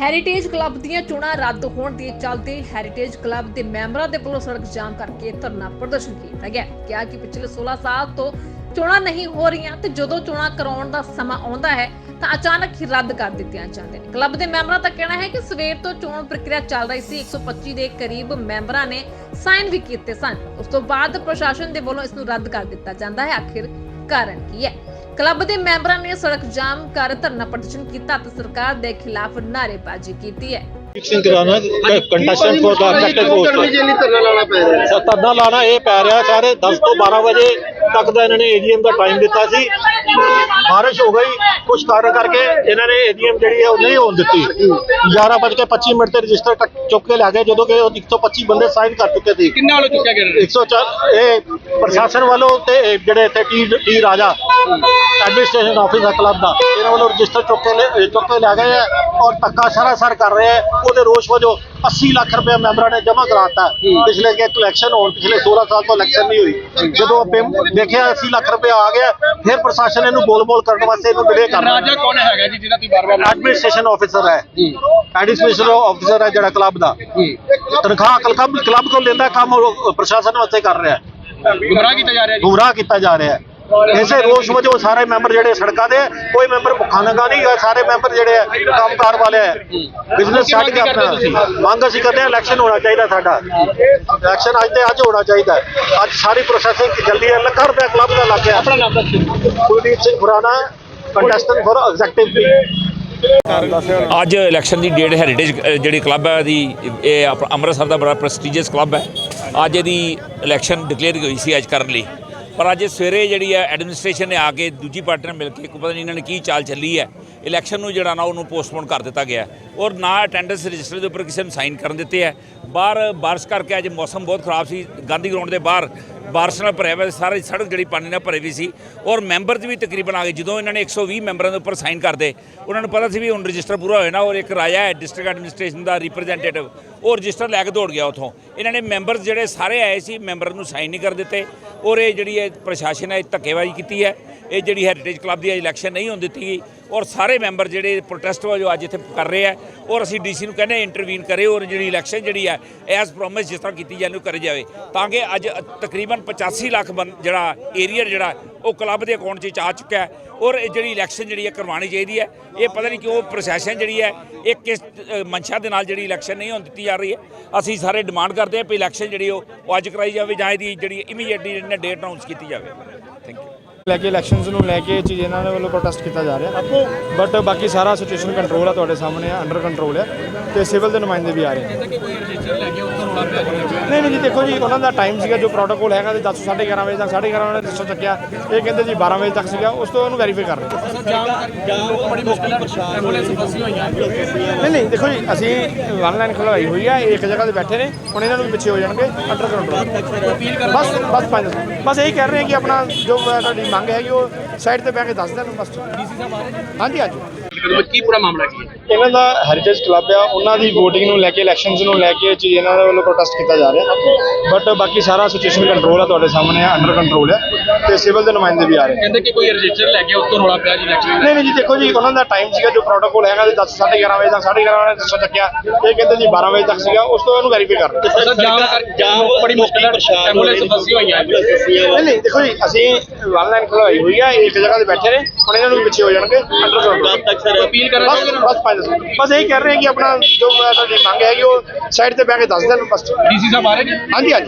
Heritage club ਦੀਆਂ ਚੋਣਾਂ ਰੱਦ ਹੋਣ ਦੇ ਚੱਲਦੇ ਹੈਰੀਟੇਜ ਕਲੱਬ ਦੇ ਮੈਂਬਰਾਂ ਦੇ ਵੱਲੋਂ ਸੜਕ ਜਾਮ ਕਰਕੇ ਧਰਨਾ ਪ੍ਰਦਰਸ਼ਨ ਕੀਤਾ ਗਿਆ। ਕਿਹਾ ਕਿ ਪਿਛਲੇ 16 ਸਾਲ ਤੋਂ ਚੋਣਾਂ ਨਹੀਂ ਹੋ ਰਹੀਆਂ ਤੇ ਜਦੋਂ ਚੋਣਾਂ ਕਰਾਉਣ ਦਾ ਸਮਾਂ ਆਉਂਦਾ ਹੈ ਤਾਂ ਅਚਾਨਕ ਹੀ ਰੱਦ ਕਰ ਦਿੱਤੀਆਂ ਜਾਂਦੇ ਨੇ। ਕਲੱਬ ਦੇ ਮੈਂਬਰਾਂ ਦਾ ਕਹਿਣਾ ਹੈ ਕਿ ਸਵੇਰ ਤੋਂ ਚੋਣ ਪ੍ਰਕਿਰਿਆ ਚੱਲ ਰਹੀ ਸੀ। 125 ਦੇ ਕਰੀਬ ਮੈਂਬਰਾਂ ਨੇ ਸਾਈਨ ਵੀ ਕੀਤੇ ਸਨ। ਉਸ ਤੋਂ ਬਾਅਦ ਪ੍ਰਸ਼ਾਸਨ ਦੇ ਵੱਲੋਂ ਇਸ ਨੂੰ ਰੱਦ ਕਰ ਦਿੱਤਾ ਜਾਂਦਾ ਹੈ। ਆਖਿਰ ਕਾਰਨ ਕੀ ਹੈ? ਕਲੱਬ ਦੇ ਮੈਂਬਰਾਂ ਨੇ ਸੜਕ ਜਾਮ ਕਰ ਧਰਨਾ ਪ੍ਰਦਰਸ਼ਨ ਕੀਤਾ ਤੇ ਸਰਕਾਰ ਦੇ ਖਿਲਾਫ ਨਾਅਰੇਬਾਜ਼ੀ ਕੀਤੀ ਹੈ। ਦਾ ਪੋਸਟ ਲਈ ਧਰਨਾ ਲਾਣਾ ਪੈ ਰਿਹਾ ਧਰਨਾ ਲਾਣਾ ਇਹ ਪੈ ਰਿਹਾ ਸਾਰੇ 10 ਤੋਂ 12 ਵਜੇ ਤੱਕ ਦਾ ਇਹਨਾਂ ਨੇ ਏਜੀਐਮ ਦਾ ਟਾਈਮ ਦਿੱਤਾ ਸੀ। ਬਾਰਿਸ਼ ਹੋ ਗਈ ਕੁਝ ਕਾਰਨ ਕਰਕੇ ਇਹਨਾਂ ਨੇ ਏਜੀਐਮ ਜਿਹੜੀ ਹੈ ਉਹ ਨਹੀਂ ਹੋਣ ਦਿੱਤੀ। 11:25 ਮਿੰਟ ਤੇ ਰਜਿਸਟਰ ਚੁੱਕ ਕੇ ਲੈ ਗਏ ਜਦੋਂ ਕਿ ਉਹ 125 ਬੰਦੇ ਸਾਈਨ ਕਰ ਚੁੱਕੇ ਸੀ। ਕਿੰਨਾ ਵੱਲੋਂ ਚੁੱਕਿਆ ਗਿਆ 104 ਇਹ ਪ੍ਰਸ਼ਾਸਨ ਵੱਲੋਂ ਤੇ ਇਹ ਜਿਹੜੇ ਇੱਥੇ T T Raja administration office ਹੈ ਕਲੱਬ ਦਾ। ਇਹਨਾਂ ਵੱਲੋਂ ਰਜਿਸਟਰ ਚੁੱਕ ਕੇ ਲੈ- ਚੁੱਕ ਕੇ ਲੈ ਗਏ ਹੈ ਔਰ ਧੱਕਾ ਸਰਾਸਰ ਕਰ ਰਹੇ ਹੈ ਉਹਦੇ ਰੋਸ਼ ਵਜੋਂ 80 ਲੱਖ ਰੁਪਏ ਮੈਂਬਰਾਂ ਨੇ ਜਮ੍ਹਾਂ ਕਰਾਤਾ ਪਿਛਲੇ ਕਿ ਇਲੈਕਸ਼ਨ ਹੋਣ ਪਿਛਲੇ 16 ਸਾਲ ਤੋਂ ਇਲੈਕਸ਼ਨ ਨਹੀਂ ਹੋਈ। ਜਦੋਂ ਪੇਮ- ਦੇਖਿਆ 80 ਲੱਖ ਰੁਪਏ ਆ ਗਿਆ ਫਿਰ ਪ੍ਰਸ਼ਾਸਨ ਇਹਨੂੰ ਬੋਲ-ਬੋਲ ਕਰਨ ਵਾਸਤੇ ਇਹਨੂੰ ਡਿਲੇ ਕਰ ਰਾਜਾ ਕੌਣ ਹੈਗਾ ਜੀ ਜਿਹਦਾ ਤੁਸੀਂ ਬਾਰ-ਬਾਰ ਐਡਮਿਨਿਸਟ੍ਰੇਸ਼ਨ ਆਫਿਸਰ ਹੈ? ਐਡਮਿਨਿਸਟ੍ਰੇਸ਼ਨ ਆਫਿਸਰ ਹੈ। ਜਿਹੜਾ ਕਲੱਬ ਦਾ। ਤਨਖਾਹ ਕਲੱਬ ਕਲੱਬ ਤੋਂ ਲੈਂਦਾ ਕੰਮ ਪ੍ਰਸ਼ਾਸਨ ਵਾਸਤੇ ਕਰ ਰਿਹਾ। ਹੈ ਗੁੰਮਰਾਹ ਕੀਤਾ ਜਾ ਰਿਹਾ ਗੁੰਮਰਾਹ ਕੀਤਾ ਜਾ ਰਿਹਾ। ਹੈ ਇਸੇ ਰੋਸ਼ ਵਜੋਂ ਸਾਰੇ ਮੈਂਬਰ ਜਿਹੜੇ ਸੜਕਾਂ ਦੇ ਹੈ, ਕੋਈ ਮੈਂਬਰ ਭੁੱਖਾ ਨੰਗਾ ਨਹੀਂ ਹੈ ਸਾਰੇ ਮੈਂਬਰ ਜਿਹੜੇ ਹੈ ਕੰਮਕਾਰ ਵਾਲੇ ਹੈ ਬਿਜ਼ਨਸ ਛੱਡ ਕੇ ਆਪਣਾ। ਮੰਗ ਅਸੀਂ ਕਰਦੇ ਹਾਂ ਇਲੈਕਸ਼ਨ ਹੋਣਾ ਚਾਹੀਦਾ ਸਾਡਾ। ਇਲੈਕਸ਼ਨ ਅੱਜ ਦੇ ਅੱਜ ਹੋਣਾ ਚਾਹੀਦਾ। ਅੱਜ ਸਾਰੀ ਪ੍ਰੋਸੈਸਿੰਗ ਜਲਦੀ ਹੈ ਲੱਖਾਂ ਰੁਪਏ ਕਲੱਬ ਦਾ ਲੱਗ ਗਿਆ। ਆਪਣਾ ਨਾਮ ਦੱਸੋ Kuldeep Singh Khurana contestant for executive ਅੱਜ ਇਲੈਕਸ਼ਨ ਦੀ ਡੇਟ ਹੈਰੀਟੇਜ ਜਿਹੜੀ ਕਲੱਬ ਹੈ ਦੀ ਇਹ ਅੰਮ੍ਰਿਤਸਰ ਦਾ ਬੜਾ ਪ੍ਰੈਸਟੀਜੀਅਸ ਕਲੱਬ ਹੈ। ਅੱਜ ਇਹਦੀ ਇਲੈਕਸ਼ਨ ਡਿਕਲੇਅਰ ਹੋਈ ਸੀ ਅੱਜ ਕਰਨ ਲਈ। ਪਰ ਅੱਜ ਸਵੇਰੇ ਜਿਹੜੀ ਹੈ ਐਡਮਿਨਿਸਟ੍ਰੇਸ਼ਨ ਨੇ ਆ ਕੇ ਦੂਜੀ ਪਾਰਟੀ ਨਾਲ ਮਿਲ ਕੇ ਕੋਈ ਪਤਾ ਨਹੀਂ ਇਹਨਾਂ ਨੇ ਕੀ ਚਾਲ ਚੱਲੀ ਹੈ। ਇਲੈਕਸ਼ਨ ਨੂੰ ਜਿਹੜਾ ਨਾ ਉਹਨੂੰ ਪੋਸਟਪੋਨ ਕਰ ਦਿੱਤਾ ਗਿਆ ਔਰ ਨਾ ਅਟੈਂਡੈਂਸ ਰਜਿਸਟਰ ਦੇ ਉੱਪਰ ਕਿਸੇ ਨੂੰ ਸਾਈਨ ਕਰਨ ਦਿੱਤੇ ਹੈ। ਬਾਹਰ ਬਾਰਿਸ਼ ਕਰਕੇ ਅੱਜ ਮੌਸਮ ਬਹੁਤ ਖਰਾਬ ਸੀ। ਗਾਂਧੀ ਗਰਾਊਂਡ ਦੇ ਬਾਹਰ ਬਾਰਿਸ਼ ਨਾਲ ਭਰਿਆ ਹੋਇਆ ਸੀ, ਸਾਰੀ ਸੜਕ ਜਿਹੜੀ ਪਾਣੀ ਨਾਲ ਭਰੀ ਵੀ ਸੀ ਔਰ ਮੈਂਬਰਸ ਵੀ ਤਕਰੀਬਨ ਆ ਗਏ। ਜਦੋਂ ਇਹਨਾਂ ਨੇ 120 ਮੈਂਬਰਾਂ ਦੇ ਉੱਪਰ ਸਾਈਨ ਕਰਦੇ ਉਹਨਾਂ ਨੂੰ ਪਤਾ ਸੀ ਵੀ ਹੁਣ ਰਜਿਸਟਰ ਪੂਰਾ ਹੋਇਆ ਨਾ ਔਰ ਇੱਕ ਰਾਜਾ ਹੈ ਡਿਸਟ੍ਰਿਕਟ ਐਡਮਿਨਿਸਟ੍ਰੇਸ਼ਨ ਦਾ ਰਿਪਰੈਜ਼ੈਂਟੇਟਿਵ ਉਹ ਰਜਿਸਟਰ ਲੈ ਕੇ ਦੌੜ ਗਿਆ ਉਥੋਂ। ਇਹਨਾਂ ਨੇ ਮੈਂਬਰਸ ਜਿਹੜੇ ਸਾਰੇ ਆਏ ਸੀ ਮੈਂਬਰ ਨੂੰ ਸਾਈਨ ਨਹੀਂ ਕਰ ਦਿੱਤੇ ਔਰ ਇਹ ਜਿਹੜੀ ਹੈ ਪ੍ਰਸ਼ਾਸਨ ਹੈ ਧੱਕੇਬਾਜ਼ੀ ਕੀਤੀ ਹੈ। ਇਹ ਜਿਹੜੀ ਹੈਰੀਟੇਜ ਕਲੱਬ ਦੀ ਅੱਜ ਇਲੈਕਸ਼ਨ ਨਹੀਂ ਹੋਣ ਦਿੱਤੀ ਗਈ ਔਰ ਸਾਰੇ ਮੈਂਬਰ ਜਿਹੜੇ ਪ੍ਰੋਟੈਸਟ ਵਜੋਂ ਅੱਜ ਇੱਥੇ ਕਰ ਰਹੇ ਆ ਔਰ ਅਸੀਂ ਡੀਸੀ ਨੂੰ ਕਹਿੰਦੇ ਇੰਟਰਵੀਨ ਕਰੇ ਔਰ ਜਿਹੜੀ ਇਲੈਕਸ਼ਨ ਜਿਹੜੀ ਹੈ ਐਸ ਪ੍ਰੋਮਿਸ ਜਿਸ ਤਰ੍ਹਾਂ ਕੀਤੀ ਜਾਂਦੀ ਉਹ ਕਰੀ ਜਾਵੇ। ਤਾਂ ਕਿ ਅੱਜ ਤਕਰੀਬਨ 85 ਲੱਖ ਬੰ- ਜਿਹੜਾ ਏਰੀਆ ਜਿਹੜਾ ਉਹ ਕਲੱਬ ਦੇ ਅਕਾਊਂਟ 'ਚ ਆ ਚੁੱਕਾ ਹੈ ਔਰ ਇਹ ਜਿਹੜੀ ਇਲੈਕਸ਼ਨ ਜਿਹੜੀ ਹੈ ਕਰਵਾਉਣੀ ਚਾਹੀਦੀ ਹੈ ਇਹ ਪਤਾ ਨਹੀਂ ਕਿਉਂ ਪ੍ਰੋਸੈਸ਼ਨ ਜਿਹੜੀ ਹੈ ਇਹ ਕਿਸ ਅ, ਮਨਸ਼ਾ ਦੇ ਨਾਲ ਜਿਹੜੀ ਇਲੈਕਸ਼ਨ ਨਹੀਂ ਹੋਣ ਦਿੱਤੀ ਜਾ ਰਹੀ ਹੈ। ਅਸੀਂ ਸਾਰੇ ਡਿਮਾਂਡ ਕਰਦੇ ਹਾਂ ਕਿ ਇਲੈਕਸ਼ਨ ਜਿਹੜੀ ਉਹ ਅੱਜ ਕਰਾਈ ਜਾਵੇ ਜਾਂ ਇਹਦੀ ਜਿਹੜੀ ਇਮੀਡੀਏਟਲੀ ਇਹਨੇ ਡੇਟ ਅਨਾਉਂਸ ਕੀਤੀ ਜਾਵੇ। ਲੈ ਕੇ ਇਲੈਕਸ਼ਨਸ ਨੂੰ ਲੈ ਕੇ ਇਹ ਚੀਜ਼ ਇਹਨਾਂ ਦੇ ਵੱਲੋਂ ਪ੍ਰੋਟੈਸਟ ਕੀਤਾ ਜਾ ਰਿਹਾ। ਬਟ ਬਾਕੀ ਸਾਰਾ ਸਿਚੁਏਸ਼ਨ ਕੰਟਰੋਲ ਆ ਤੁਹਾਡੇ ਸਾਹਮਣੇ ਆ ਅੰਡਰ ਕੰਟਰੋਲ ਹੈ ਤੇ ਸਿਵਲ ਦੇ ਨੁਮਾਇੰਦੇ ਵੀ ਆ ਰਹੇ ਨੇ ਨਹੀਂ ਨਹੀਂ ਜੀ ਦੇਖੋ ਜੀ ਉਹਨਾਂ ਦਾ ਟਾਈਮ ਸੀਗਾ ਜੋ ਪ੍ਰੋਟੋਕੋਲ ਹੈਗਾ ਤੇ 10 11:30 ਵਜੇ ਤੱਕ 11:30 ਉਹਨਾਂ ਨੇ ਰਜਿਸਟਰ ਚੱਕਿਆ। ਇਹ ਕਹਿੰਦੇ ਜੀ 12 ਵਜੇ ਤੱਕ ਸੀਗਾ ਉਸ ਤੋਂ ਉਹਨੂੰ ਵੈਰੀਫਾਈ ਕਰ ਰਹੇ। ਨਹੀਂ ਨਹੀਂ ਦੇਖੋ ਜੀ ਅਸੀਂ ਵਨ ਲਾਈਨ ਖਲਵਾਈ ਹੋਈ ਆ ਇੱਕ ਜਗ੍ਹਾ ਤੇ ਬੈਠੇ ਨੇ ਹੁਣ ਇਹਨਾਂ ਨੂੰ ਵੀ ਪਿੱਛੇ ਹੋ ਜਾਣਗੇ ਅੰਡਰ ਕੰਟਰੋਲ ਬਸ ਬਸ ਪੰਜ ਬਸ ਇਹੀ ਕਹਿ ਰਹੇ ਕਿ ਆਪਣਾ ਜੋ ਤੁਹਾਡੀ ਮੰਗ ਹੈਗੀ ਉਹ ਸਾਈਡ ਤੇ ਬਹਿ ਕੇ ਦੱਸ ਦੇਣ ਬਸ। ਡੀਸੀ ਸਾਹਿਬ ਆ ਰਹੇ ਹਾਂਜੀ ਹਾਂਜੀ। ਕੀ ਪੂਰਾ ਮਾਮਲਾ ਕੀ ਹੈ? ਇਹਨਾਂ ਦਾ ਹੈਰੀਟੇਜ ਕਲੱਬ ਆ ਉਹਨਾਂ ਦੀ VOTING ਨੂੰ ਲੈ ਕੇ ਇਲੈਕਸ਼ਨਸ ਨੂੰ ਲੈ ਕੇ ਇਹਨਾਂ ਦੇ ਵੱਲੋਂ ਪ੍ਰੋਟੈਸਟ ਕੀਤਾ ਜਾ ਰਿਹਾ। ਬਟ ਬਾਕੀ ਸਾਰਾ ਸਿਚੁਏਸ਼ਨ ਕੰਟਰੋਲ ਆ ਤੁਹਾਡੇ ਸਾਹਮਣੇ ਆ ਅੰਡਰ ਕੰਟਰੋਲ ਹੈ ਤੇ ਸਿਵਲ ਦੇ ਨੁਮਾਇੰਦੇ ਵੀ ਆ ਰਹੇ ਕਹਿੰਦੇ ਕਿ ਕੋਈ ਰਜਿਸਟਰ ਲੈ ਕੇ ਉੱਤੋਂ ਰੌਲਾ ਪਿਆ ਜੀ ਇਲੈਕਸ਼ਨ ਨਹੀਂ ਨਹੀਂ ਜੀ ਦੇਖੋ ਜੀ ਉਹਨਾਂ ਦਾ ਟਾਈਮ ਸੀਗਾ ਜੋ ਪ੍ਰੋਟੋਕੋਲ ਹੈਗਾ ਤੇ 10 11:30 ਵਜੇ ਤੱਕ 11:30 ਵਜੇ ਰਜਿਸਟਰ ਚੱਕਿਆ। ਇਹ ਕਹਿੰਦੇ ਜੀ 12 ਵਜੇ ਤੱਕ ਸੀਗਾ ਉਸ ਤੋਂ ਉਹਨੂੰ ਵੈਰੀਫਾਈ ਕਰ ਰਹੇ ਸਰ ਜਾਮ ਬੜੀ ਮੁਸ਼ਕਿਲ ਨਾਲ ਐਂਬੂਲੈਂਸ ਫਸੀ ਹੋਈ ਹੈ ਨਹੀਂ ਨਹੀਂ ਦੇਖੋ ਜੀ ਅਸੀਂ ਵਨ ਲਾਈਨ ਖਲਵਾਈ ਹੋਈ ਆ ਇਹ ਇੱਕ ਜਗ੍ਹਾ ਤੇ ਬੈਠੇ ਨੇ ਹੁਣ ਇਹਨਾਂ ਨੂੰ ਪਿੱਛੇ ਹੋ ਜਾਣਗੇ ਅੰਡਰ ਕੰਟਰੋਲ ਤੱਕ ਸਰ ਅਪੀਲ ਕਰਨਾ ਬਸ ਚਾਹੁੰਦੇ ਬਸ ਬਸ ਇਹੀ ਕਹਿ ਰਹੇ ਹਾਂ ਕਿ ਆਪਣਾ ਜੋ ਤੁਹਾਡੀ ਮੰਗ ਹੈਗੀ ਉਹ ਸਾਈਡ ਤੇ ਬਹਿ ਕੇ ਦੱਸ ਦੇਣ ਬਸ। ਡੀਸੀ ਸਾਹਿਬ ਆ ਨੇ ਹਾਂਜੀ ਹਾਂਜੀ।